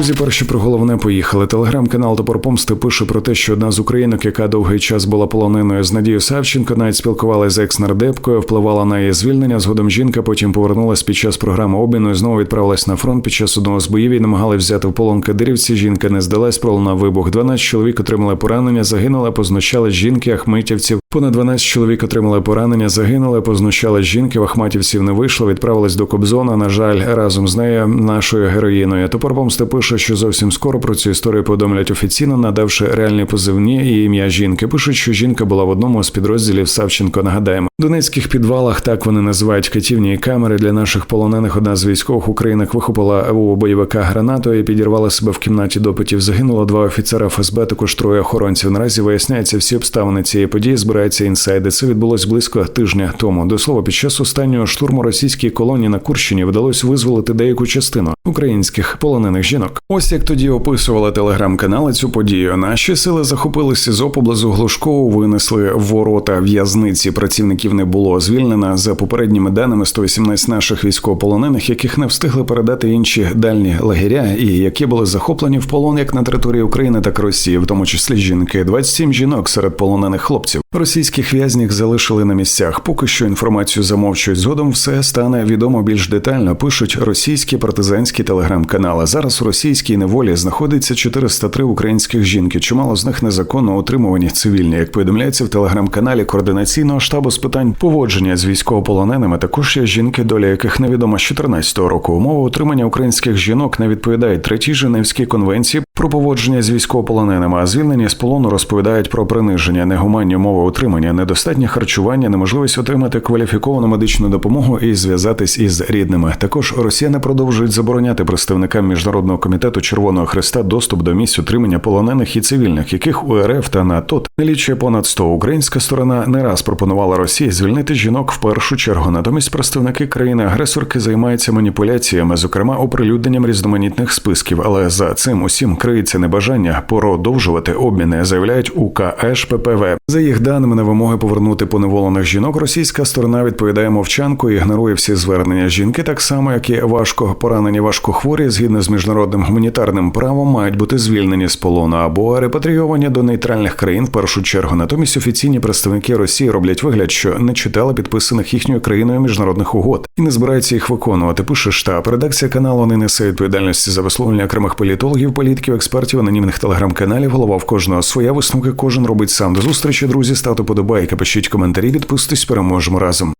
Друзі, перші про головне поїхали. Телеграм-канал Топор Помсти пише про те, що одна з українок, яка довгий час була полоненою з Надією Савченко, навіть спілкувалася з екс-нардепкою, впливала на її звільнення. Згодом жінка потім повернулась під час програми обміну і знову відправилась на фронт під час одного з боїв і намагали взяти в полон кадирівці. Жінка не здалась, пролунав вибух. 12 чоловік отримали поранення, загинули, познущали жінки, ахмитівців. Понад 12 чоловік отримали поранення, загинули, познущали жінки. Ахматівців не вийшло, відправились до Кобзона. На жаль, разом з нею нашою героїною. Топор помсти пише, що зовсім скоро про цю історію повідомлять офіційно, надавши реальні позивні і ім'я жінки. Пишуть, що жінка була в одному з підрозділів Савченко. Нагадаємо, в донецьких підвалах так вони називають катівні камери для наших полонених. Одна з військових українок вихопила у бойовика гранату і підірвала себе в кімнаті допитів. Загинуло два офіцера ФСБ, також троє охоронців. Наразі виясняються всі обставини цієї події. Збирається інсайди. Це відбулось близько тижня тому. До слова, під час останнього штурму російській колонії на Курщині вдалося визволити деяку частину українських полонених жінок. Ось як тоді описували телеграм-канали цю подію. Наші сили захопили СІЗО поблизу Глушкову, винесли ворота в'язниці. Працівників не було звільнено за попередніми даними 118 наших військовополонених, яких не встигли передати інші дальні лагеря, і які були захоплені в полон як на території України, так і Росії, в тому числі жінки. 27 жінок серед полонених хлопців. Російських в'язнів залишили на місцях. Поки що інформацію замовчують. Згодом все стане відомо більш детально. Пишуть російські партизанські телеграм-канали. Зараз у російській неволі знаходиться 403 українських жінки. Чимало з них незаконно утримувані цивільні. Як повідомляється в телеграм-каналі координаційного штабу з питань поводження з військовополоненими, також є жінки, доля яких невідома з 14-го року. Умови утримання українських жінок не відповідають третій Женевській конвенції про поводження з військовополоненими, а звільнені з полону розповідають про приниження, негуманні умови утримання, недостатнє харчування, неможливість отримати кваліфіковану медичну допомогу і зв'язатись із рідними. Також росіяни продовжують забороняти представникам міжнародного комітету Червоного Христа доступ до місць утримання полонених і цивільних, яких у РФ та НАТО налічує понад 100. Українська сторона не раз пропонувала Росії звільнити жінок в першу чергу. Натомість представники країни-агресорки займаються маніпуляціями, зокрема оприлюдненням різноманітних списків. Але за цим усім криється небажання продовжувати обміни, заявляють у КШППВ. За їх даними на вимоги повернути поневолених жінок, російська сторона відповідає мовчанкою, і ігнорує всі звернення. Жінки, так само як і важко поранені, важкохворі, згідно з міжнародним гуманітарним правом, мають бути звільнені з полону або репатрійовані до нейтральних країн в першу чергу. Натомість офіційні представники Росії роблять вигляд, що не читали підписаних їхньою країною міжнародних угод і не збираються їх виконувати. Пише штаб. Редакція каналу не несе відповідальності за висловлення окремих політологів, політиків, експертів, анонімних телеграм-каналів. Голова в кожного своя висновки. Кожен робить сам. До зустрічі, друзі. Ставте подобайки, пишіть коментарі, підписуйтесь, переможемо разом.